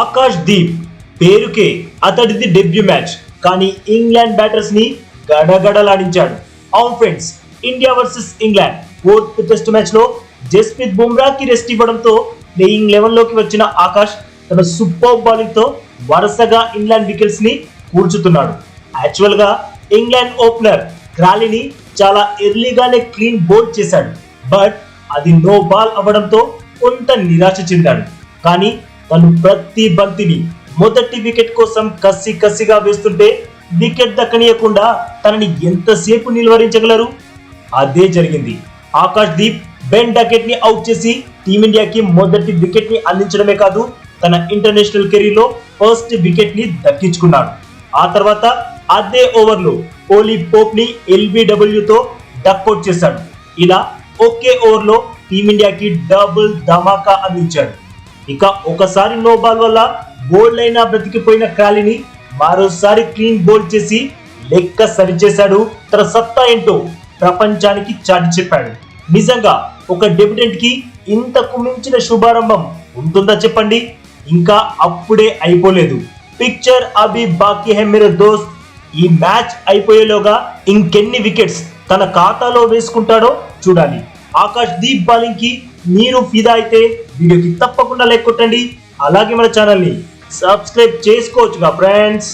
ఆకాష్ దీప్ పేరుకే అతడిది debut match కానీ ఇంగ్లాండ్ బ్యాటర్స్ని గడగడలాడించాడు. అవును friends India versus England. Fourth test మ్యాచ్లో జస్ప్రీత్ బుమ్రాకి రెస్ట్ ఇవ్వడంతో ప్లేయింగ్ లెవెన్లోకి వచ్చిన ఆకాష్ తన సూపర్ బౌలింగ్తో వరుసగా ఇంగ్లాండ్ వికెట్స్ని కూర్చుతున్నాడు యాక్చువల్గా ఇంగ్లాండ్ ఓపెనర్ క్రాలీని చాలా ఎర్లీగానే క్లీన్ బౌల్ చేశాడు. బట్ అది నో బాల్ అవ్వడంతో కొంత నిరాశ చెందాడు. కానీ తను ప్రతి బంతిని మొదటి వికెట్ కోసం కసి కసిగా వేస్తుంటే వికెట్ దక్కనీయకుండా తనని ఎంతసేపు నిలువరించగలరు? అదే జరిగింది. ఆకాష్ దీప్ బెన్ డకెట్ని అవుట్ చేసి టీమిండియాకి మొదటి వికెట్ని అందించడమే కాదు తన ఇంటర్నేషనల్ కెరీర్లో ఫస్ట్ వికెట్ని దక్కించుకున్నాడు. ఆ తర్వాత అదే ఓవర్లో ఓలీ పోప్ని ఎల్బిడబ్ల్యూతో డక్అట్ చేశాడు. ఇలా ఒకే ఓవర్లో టీమిండియాకి డబుల్ ధమాకా అందించాడు. ఇక ఒకసారి నో బాల్ వల్ల బోల్డ్ అయినా బ్రతికిపోయిన కాలిని మరోసారి క్లీన్ బోల్డ్ చేసి లెక్క సరిచేశాడు. తన సత్తా ఏంటో ప్రపంచానికి చాటి చెప్పాడు. నిజంగా ఒక డెబ్యూటెంట్కి ఇంతకు మించిన శుభారంభం ఉంటుందా చెప్పండి? ఇంకా అప్పుడే అయిపోలేదు. పిక్చర్ అభి బాకీ హై మేరే దోస్త్. ఈ మ్యాచ్ అయిపోయేలోగా ఇంకెన్ని వికెట్స్ తన ఖాతాలో వేసుకుంటాడో చూడాలి. ఆకాష్ దీప్ బాలింగ్కి మీరు ఫిదా అయితే వీడియోకి తప్పకుండా లైక్ కొట్టండి. అలాగే మన ఛానల్ని సబ్స్క్రైబ్ చేసుకోవచ్చుగా ఫ్రెండ్స్.